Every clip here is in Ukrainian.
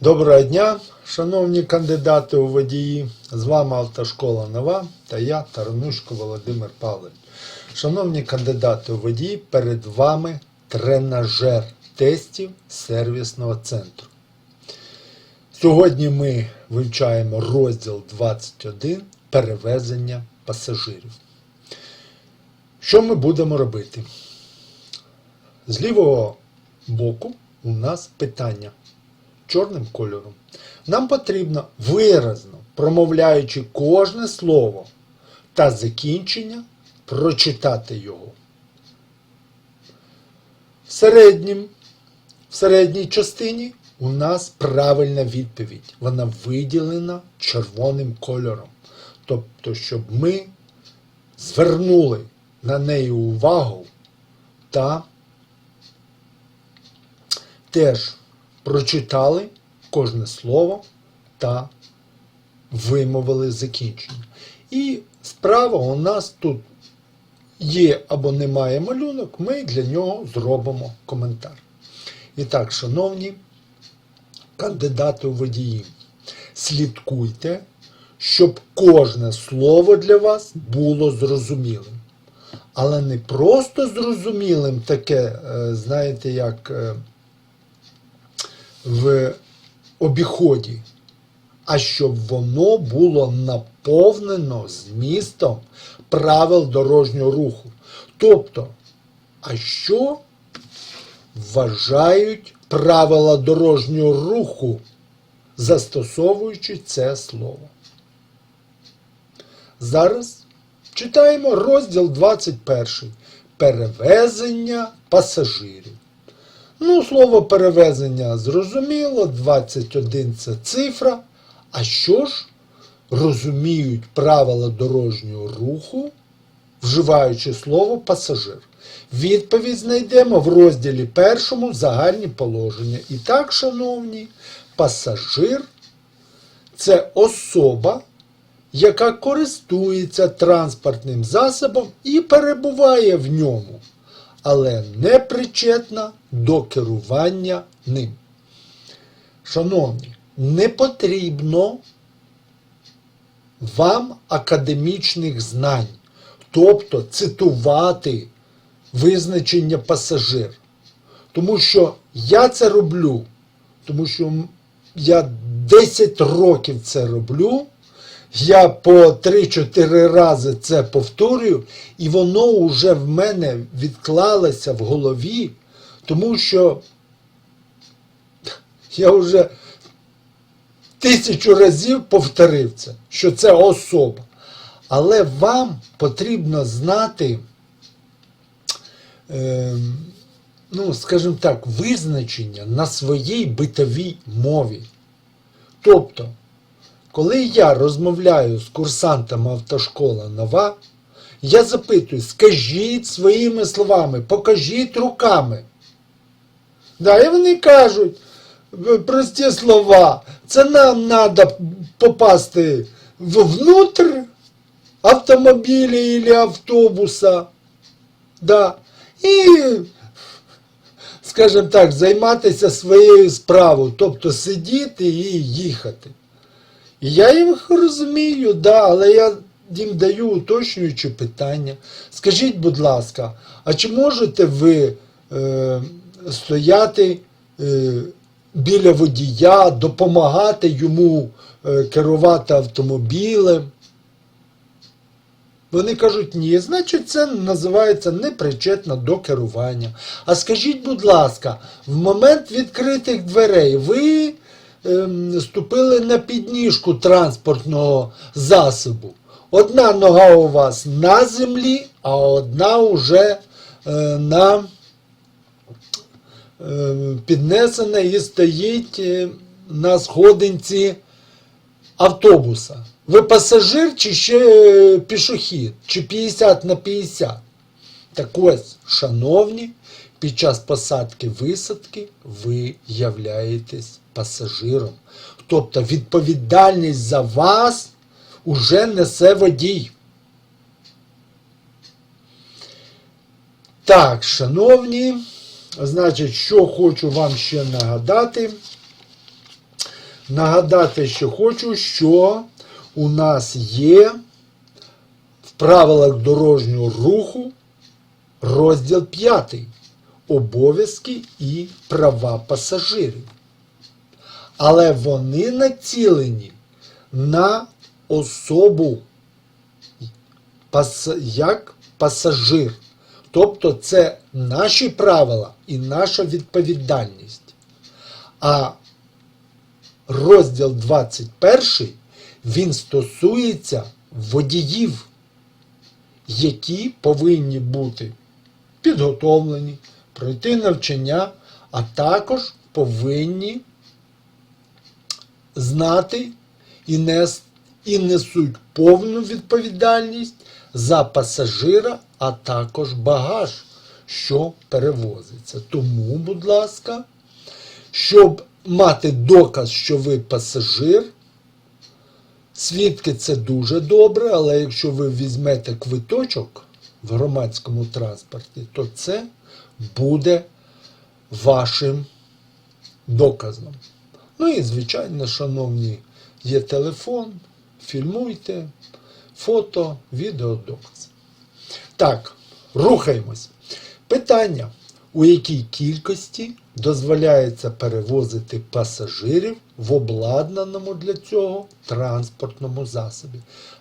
Доброго дня, шановні кандидати у водії. З вами Автошкола Нова та я, Таранушко Володимир Павлович. Шановні кандидати у водії, перед вами тренажер тестів сервісного центру. Сьогодні ми вивчаємо розділ 21 перевезення пасажирів. Що ми будемо робити? З лівого боку у нас питання чорним кольором. Нам потрібно виразно, промовляючи кожне слово та закінчення, прочитати його. В, середнім, в середній частині у нас правильна відповідь. Вона виділена червоним кольором. Тобто, щоб ми звернули на неї увагу та теж прочитали кожне слово та вимовили закінчення. І справа у нас тут є або немає малюнок, ми для нього зробимо коментар. І так, шановні кандидати у водії, слідкуйте, щоб кожне слово для вас було зрозумілим. Але не просто зрозумілим таке, е, знаєте, як е, в обіході, а щоб воно було наповнено змістом правил дорожнього руху. Тобто, а що вважають правила дорожнього руху, застосовуючи це слово? Зараз читаємо розділ 21. Перевезення пасажирів. Ну, слово перевезення зрозуміло, 21 це цифра. А що ж розуміють правила дорожнього руху, вживаючи слово пасажир? Відповідь знайдемо в розділі першому загальні положення. І так, шановні, пасажир це особа, яка користується транспортним засобом і перебуває в ньому але не причетна до керування ним. Шановні, не потрібно вам академічних знань, тобто цитувати визначення пасажир. Тому що я це роблю, тому що я 10 років це роблю. Я по 3-4 рази це повторюю, і воно вже в мене відклалося в голові, тому що я вже тисячу разів повторив це, що це особа. Але вам потрібно знати, е, ну, скажімо так, визначення на своїй битовій мові. Тобто, коли я розмовляю з курсантом автошкола нова, я запитую, скажіть своїми словами, покажіть руками. Да, і вони кажуть прості слова, це нам треба попасти вовнутрь автомобіля або автобуса. Да. І, скажімо так, займатися своєю справою, тобто сидіти і їхати. Я їх розумію, да, але я їм даю уточнюючі питання. Скажіть, будь ласка, а чи можете ви е, стояти е, біля водія, допомагати йому е, керувати автомобілем? Вони кажуть, ні, значить, це називається непричетна до керування. А скажіть, будь ласка, в момент відкритих дверей ви ступили на підніжку транспортного засобу. Одна нога у вас на землі, а одна уже е, на е, піднесена і стоїть е, на сходинці автобуса. Ви пасажир чи ще пішохід, чи 50 на 50. Так ось, шановні, під час посадки висадки ви являєтесь пасажиром. Тобто відповідальність за вас уже несе водій. Так, шановні, значить, що хочу вам ще нагадати. нагадати, що хочу, що у нас є в правилах дорожнього руху розділ 5. Обов'язки і права пасажирів. Але вони націлені на особу як пасажир. Тобто це наші правила і наша відповідальність. А розділ 21 він стосується водіїв, які повинні бути підготовлені, пройти навчання, а також повинні знати і, нес, і несуть повну відповідальність за пасажира, а також багаж, що перевозиться. Тому, будь ласка, щоб мати доказ, що ви пасажир, свідки це дуже добре, але якщо ви візьмете квиточок в громадському транспорті, то це буде вашим доказом. Ну і, звичайно, шановні, є телефон, фільмуйте, фото, відео, доказ. Так, рухаємось. Питання, у якій кількості дозволяється перевозити пасажирів в обладнаному для цього транспортному засобі?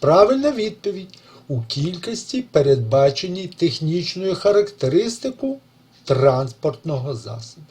Правильна відповідь у кількості, передбаченій технічною характеристикою транспортного засобу.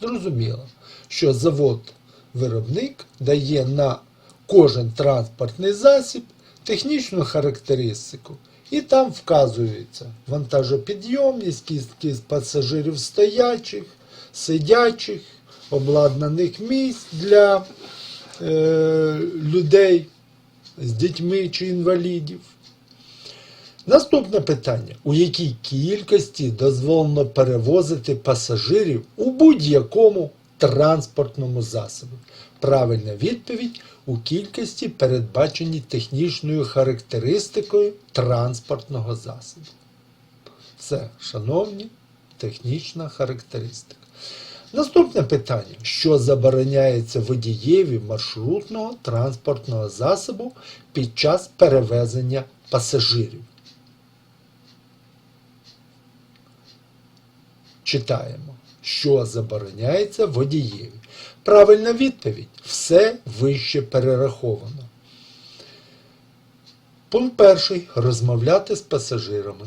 Зрозуміло, що завод-виробник дає на кожен транспортний засіб технічну характеристику. І там вказується вантажопідйомність, кількість пасажирів стоячих, сидячих, обладнаних місць для е, людей з дітьми чи інвалідів. Наступне питання: у якій кількості дозволено перевозити пасажирів у будь-якому транспортному засобі? Правильна відповідь у кількості, передбаченій технічною характеристикою транспортного засобу. Це, шановні, технічна характеристика. Наступне питання: що забороняється водієві маршрутного транспортного засобу під час перевезення пасажирів? Читаємо, що забороняється водієві. Правильна відповідь все вище перераховано. Пункт перший розмовляти з пасажирами.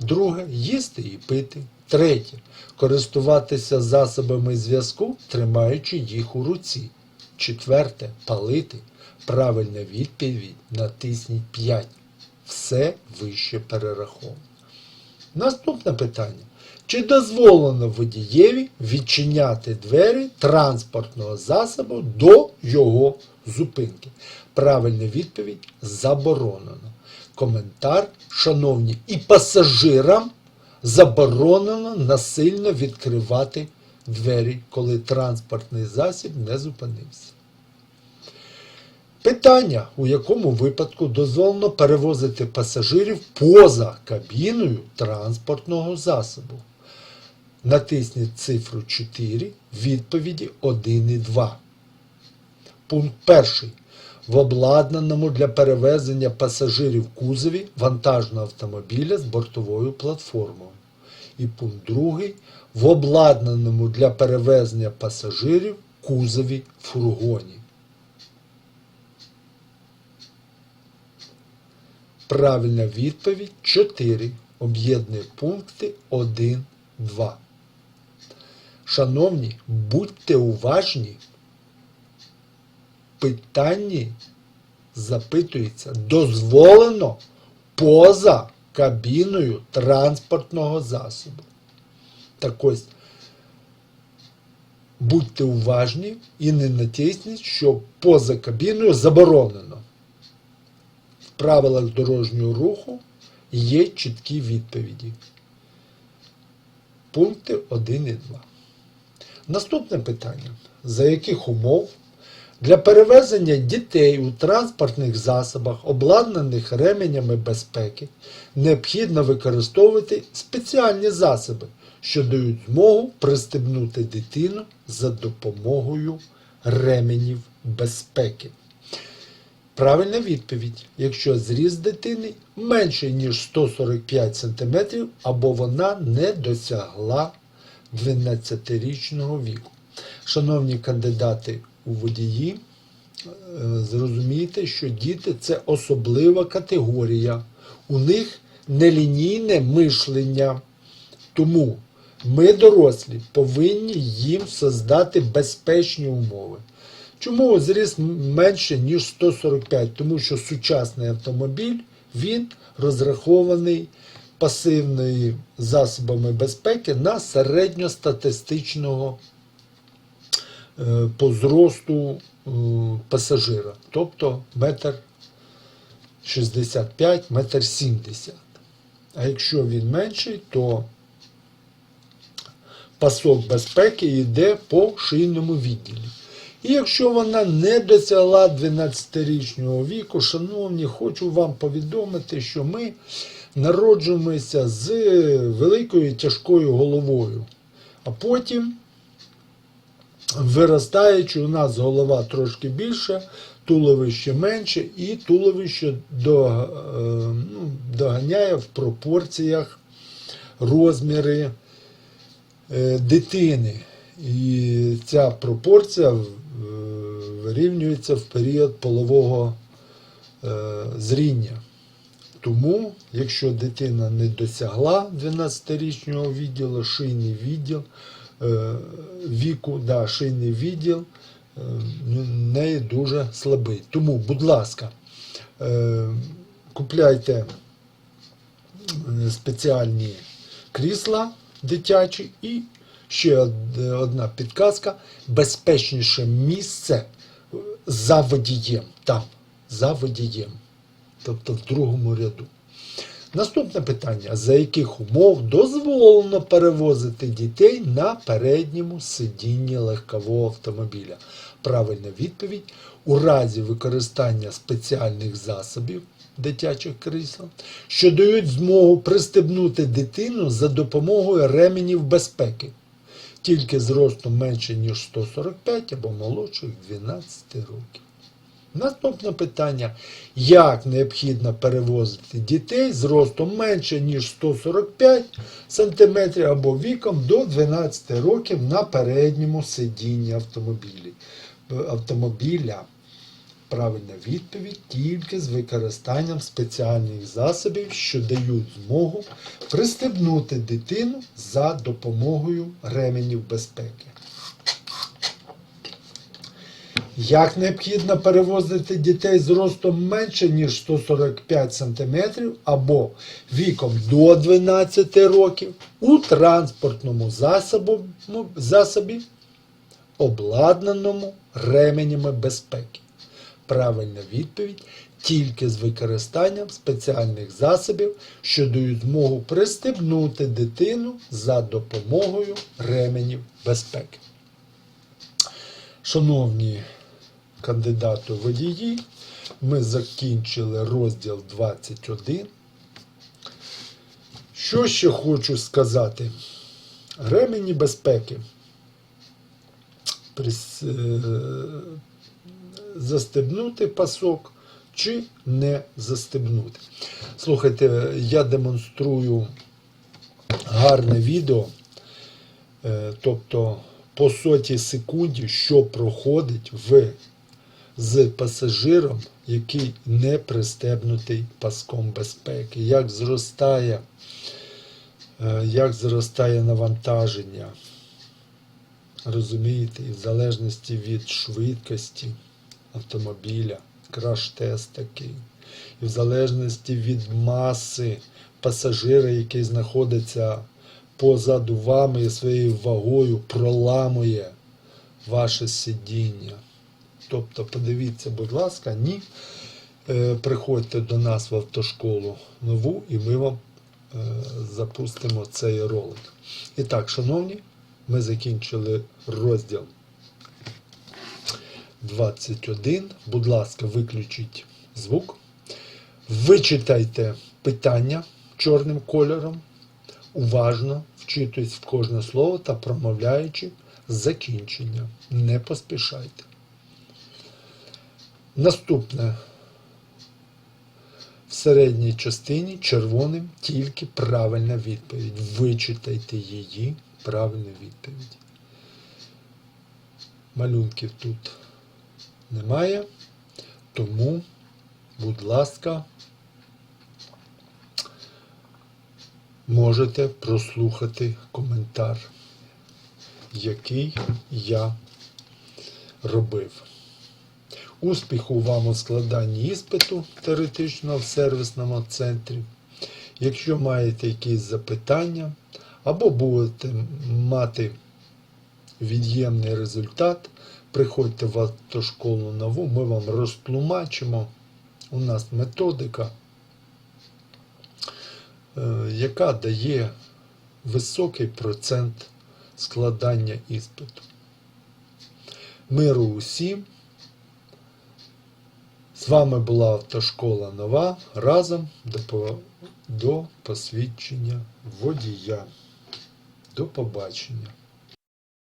Друге їсти і пити. Третє користуватися засобами зв'язку, тримаючи їх у руці. Четверте палити. Правильна відповідь натисніть 5. Все вище перераховано. Наступне питання. Чи дозволено водієві відчиняти двері транспортного засобу до його зупинки? Правильна відповідь заборонено. Коментар, шановні, і пасажирам заборонено насильно відкривати двері, коли транспортний засіб не зупинився. Питання, у якому випадку дозволено перевозити пасажирів поза кабіною транспортного засобу. Натисніть цифру 4, відповіді 1 і 2. Пункт 1. В обладнаному для перевезення пасажирів кузові вантажного автомобіля з бортовою платформою. І пункт 2. В обладнаному для перевезення пасажирів кузові фургоні. Правильна відповідь 4. Об'єднує пункти 1, 2. Шановні, будьте уважні. Питанні запитується, дозволено поза кабіною транспортного засобу. Так ось, будьте уважні і не натисніть, що поза кабіною заборонено. В правилах дорожнього руху є чіткі відповіді. Пункти 1 і 2. Наступне питання. За яких умов для перевезення дітей у транспортних засобах, обладнаних ременями безпеки, необхідно використовувати спеціальні засоби, що дають змогу пристебнути дитину за допомогою ременів безпеки. Правильна відповідь, якщо зріст дитини менший, ніж 145 см, або вона не досягла 12-річного віку. Шановні кандидати у водії, е, зрозумійте, що діти це особлива категорія. У них нелінійне мишлення. Тому ми, дорослі, повинні їм создати безпечні умови. Чому зріст менше, ніж 145? Тому що сучасний автомобіль він розрахований пасивними засобами безпеки на середньостатистичного е, по зросту е, пасажира, тобто метр 65, метр 70. А якщо він менший, то пасок безпеки йде по шийному відділі. І якщо вона не досягла 12-річного віку, шановні, хочу вам повідомити, що ми народжуємося з великою тяжкою головою, а потім, виростаючи, у нас голова трошки більше, туловище менше, і туловище е, ну, доганяє в пропорціях розміри е, дитини. І ця пропорція е, вирівнюється в період полового зріння. Тому, якщо дитина не досягла 12-річного відділу, шийний відділ е, віку, да, шийний відділ е, неї дуже слабий. Тому, будь ласка, е, купляйте спеціальні крісла дитячі і ще одна підказка: безпечніше місце за водієм. Там, за водієм. Тобто в другому ряду. Наступне питання: за яких умов дозволено перевозити дітей на передньому сидінні легкового автомобіля? Правильна відповідь у разі використання спеціальних засобів дитячих крісел, що дають змогу пристебнути дитину за допомогою ременів безпеки, тільки зростом менше ніж 145 або молодших 12 років. Наступне питання: як необхідно перевозити дітей з ростом менше, ніж 145 см або віком до 12 років на передньому сидінні автомобілі. автомобіля? Правильна відповідь тільки з використанням спеціальних засобів, що дають змогу пристебнути дитину за допомогою ременів безпеки. Як необхідно перевозити дітей з ростом менше, ніж 145 см або віком до 12 років у транспортному засобу, ну, засобі, обладнаному ременями безпеки? Правильна відповідь тільки з використанням спеціальних засобів, що дають змогу пристебнути дитину за допомогою ременів безпеки. Шановні кандидати у водії, ми закінчили розділ 21. Що ще хочу сказати? Ремені безпеки. Е, Застебнути пасок чи не застебнути. Слухайте, я демонструю гарне відео, е, тобто по соті секунді, що проходить в, з пасажиром, який не пристебнутий паском безпеки, як зростає, е, як зростає навантаження. Розумієте, і в залежності від швидкості автомобіля, краш-тест такий. І в залежності від маси пасажира, який знаходиться позаду вами і своєю вагою проламує ваше сидіння. Тобто, подивіться, будь ласка, ні. Е, Приходьте до нас в автошколу нову і ми вам е, запустимо цей ролик. І так, шановні, ми закінчили розділ 21. Будь ласка, виключіть звук. Вичитайте питання чорним кольором. Уважно вчитуйтесь в кожне слово та промовляючи закінчення. Не поспішайте. Наступне. В середній частині червоним тільки правильна відповідь. Вичитайте її правильну відповідь. Малюнків тут немає, тому, будь ласка, можете прослухати коментар, який я робив. Успіху вам у складанні іспиту теоретичного в сервісному центрі. Якщо маєте якісь запитання або будете мати від'ємний результат, приходьте в автошколу нову, ми вам розтлумачимо. У нас методика, е, яка дає високий процент складання іспиту. Миру усім! З вами була Автошкола Нова. Разом до, посвідчення водія. До побачення.